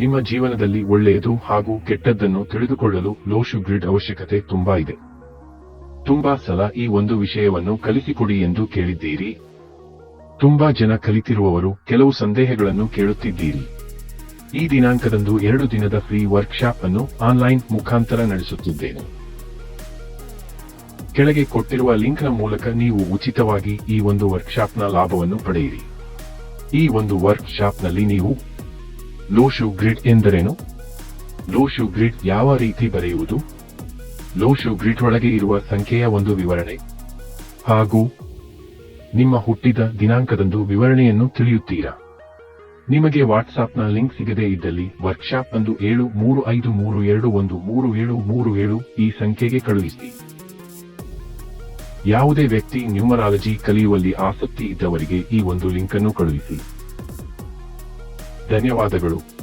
ನಿಮ್ಮ ಜೀವನದಲ್ಲಿ ಒಳ್ಳೆಯದು ಹಾಗೂ ಕೆಟ್ಟದ್ದನ್ನು ತಿಳಿದುಕೊಳ್ಳಲು ಲೋಶು ಗ್ರಿಡ್ ಅವಶ್ಯಕತೆ ತುಂಬಾ ಇದೆ. ತುಂಬಾ ಸಲ ಈ ಒಂದು ವಿಷಯವನ್ನು ಕಲಿಸಿಕೊಡಿ ಎಂದು ಕೇಳಿದ್ದೀರಿ. ತುಂಬಾ ಜನ ಕಲಿತಿರುವವರು ಕೆಲವು ಸಂದೇಹಗಳನ್ನು ಕೇಳುತ್ತಿದ್ದೀರಿ. ಈ ದಿನಾಂಕದಂದು ಎರಡು ದಿನದ ಫ್ರೀ ವರ್ಕ್ಶಾಪ್ ಅನ್ನು ಆನ್ಲೈನ್ ಮುಖಾಂತರ ನಡೆಸುತ್ತಿದ್ದೇನೆ. ಕೆಳಗೆ ಕೊಟ್ಟಿರುವ ಲಿಂಕ್ನ ಮೂಲಕ ನೀವು ಉಚಿತವಾಗಿ ಈ ಒಂದು ವರ್ಕ್ಶಾಪ್ನ ಲಾಭವನ್ನು ಪಡೆಯಿರಿ. ಈ ಒಂದು ವರ್ಕ್ಶಾಪ್ನಲ್ಲಿ ನೀವು ಲೋಶು ಗ್ರಿಡ್ ಎಂದರೇನು? ಲೋಶು ಗ್ರಿಡ್ ಯಾವ ರೀತಿ ಬರೆಯುವುದು? ಲೋಶು ಗ್ರಿಡ್ ಒಳಗೆ ಇರುವ ಸಂಖ್ಯೆಯ ಒಂದು ವಿವರಣೆ. ಹಾಗೂ ನಿಮ್ಮ ಹುಟ್ಟಿದ ದಿನಾಂಕದಂದು ವಿವರಣೆಯನ್ನು ತಿಳಿಯುತ್ತೀರಾ? ನಿಮಗೆ ವಾಟ್ಸಾಪ್ನ ಲಿಂಕ್ ಸಿಗದೇ ಇದ್ದಲ್ಲಿ ವರ್ಕ್ಶಾಪ್ ಅಂದು ಏಳು ಮೂರು ಐದು ಮೂರು ಎರಡು ಒಂದು ಮೂರು ಏಳು ಮೂರು ಏಳು ಈ ಸಂಖ್ಯೆಗೆ ಕಳುಹಿಸಿ. ಯಾವುದೇ ವ್ಯಕ್ತಿ ನ್ಯೂಮರಾಲಜಿ ಕಲಿಯುವಲ್ಲಿ ಆಸಕ್ತಿ ಇದ್ದವರಿಗೆ ಈ ಒಂದು ಲಿಂಕ್ ಅನ್ನು ಕಳುಹಿಸಿ. ಧನ್ಯವಾದಗಳು.